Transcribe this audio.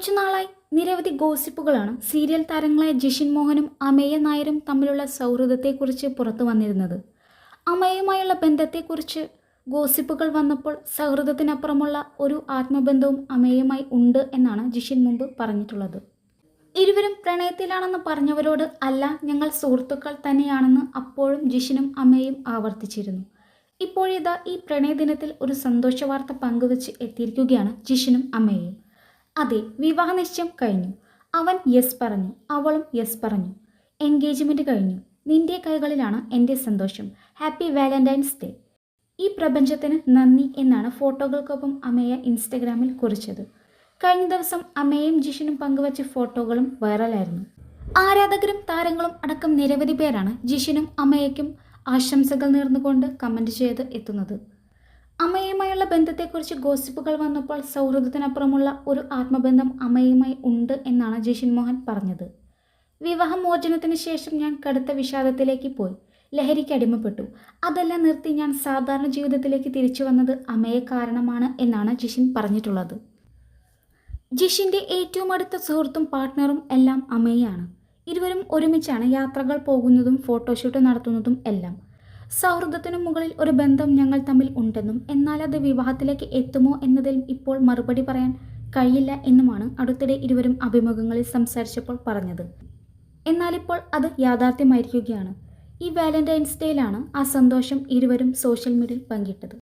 കുറച്ചു നാളായി നിരവധി ഗോസിപ്പുകളാണ് സീരിയൽ താരങ്ങളായ ജിഷിൻ മോഹനും അമേയ നായരും തമ്മിലുള്ള സൗഹൃദത്തെക്കുറിച്ച് പുറത്തു വന്നിരുന്നത്. അമേയുമായുള്ള ബന്ധത്തെക്കുറിച്ച് ഗോസിപ്പുകൾ വന്നപ്പോൾ സൗഹൃദത്തിനപ്പുറമുള്ള ഒരു ആത്മബന്ധവും അമേയുമായി ഉണ്ട് എന്നാണ് ജിഷിൻ മുമ്പ് പറഞ്ഞിട്ടുള്ളത്. ഇരുവരും പ്രണയത്തിലാണെന്ന് പറഞ്ഞവരോട് അല്ല ഞങ്ങൾ സുഹൃത്തുക്കൾ തന്നെയാണെന്ന് അപ്പോഴും ജിഷിനും അമ്മയും ആവർത്തിച്ചിരുന്നു. ഇപ്പോഴിതാ ഈ പ്രണയദിനത്തിൽ ഒരു സന്തോഷ വാർത്ത പങ്കുവച്ച് എത്തിയിരിക്കുകയാണ് ജിഷിനും അമ്മയും അതെ വിവാഹ നിശ്ചയം കഴിഞ്ഞു. അവൻ യെസ് പറഞ്ഞു. അവളും യെസ് പറഞ്ഞു. എൻഗേജ്മെന്റ് കഴിഞ്ഞു. നിന്റെ കൈകളിലാണ് എന്റെ സന്തോഷം. ഹാപ്പി വാലന്റൈൻസ് ഡേ ഈ പ്രപഞ്ചത്തിന് നന്ദി എന്നാണ് ഫോട്ടോകൾക്കൊപ്പം അമ്മയെ ഇൻസ്റ്റഗ്രാമിൽ കുറിച്ചത്. കഴിഞ്ഞ ദിവസം അമ്മയും ജിഷനും പങ്കുവച്ച ഫോട്ടോകളും വൈറലായിരുന്നു. ആരാധകരും താരങ്ങളും അടക്കം നിരവധി പേരാണ് ജിഷനും അമ്മയ്ക്കും ആശംസകൾ നേർന്നുകൊണ്ട് കമന്റ് ചെയ്ത് എത്തുന്നത്. അമ്മയുമായുള്ള ബന്ധത്തെക്കുറിച്ച് ഗോസിപ്പുകൾ വന്നപ്പോൾ സൗഹൃദത്തിനപ്പുറമുള്ള ഒരു ആത്മബന്ധം അമ്മയുമായി ഉണ്ട് എന്നാണ് ജിഷിൻ മോഹൻ പറഞ്ഞത്. വിവാഹമോചനത്തിന് ശേഷം ഞാൻ കടുത്ത വിഷാദത്തിലേക്ക് പോയി. ലഹരിക്ക് അടിമപ്പെട്ടു. അതെല്ലാം നിർത്തി ഞാൻ സാധാരണ ജീവിതത്തിലേക്ക് തിരിച്ചു വന്നത് അമ്മയെ കാരണമാണ് എന്നാണ് ജിഷിൻ പറഞ്ഞിട്ടുള്ളത്. ജിഷിന്റെ ഏറ്റവും അടുത്ത സുഹൃത്തും പാർട്ട്ണറും എല്ലാം അമ്മയാണ് ഇരുവരും ഒരുമിച്ചാണ് യാത്രകൾ പോകുന്നതും ഫോട്ടോഷൂട്ട് നടത്തുന്നതും എല്ലാം. സൗഹൃദത്തിനു മുകളിൽ ഒരു ബന്ധം ഞങ്ങൾ തമ്മിൽ ഉണ്ടെന്നും എന്നാൽ അത് വിവാഹത്തിലേക്ക് എത്തുമോ എന്നതിൽ ഇപ്പോൾ മറുപടി പറയാൻ കഴിയില്ല എന്നുമാണ് അടുത്തിടെ ഇരുവരും അഭിമുഖങ്ങളിൽ സംസാരിച്ചപ്പോൾ പറഞ്ഞത്. എന്നാലിപ്പോൾ അത് യാഥാർത്ഥ്യമായിരിക്കുകയാണ്. ഈ വാലന്റൈൻസ് ഡേയിലാണ് ആ സന്തോഷം ഇരുവരും സോഷ്യൽ മീഡിയയിൽ പങ്കിട്ടത്.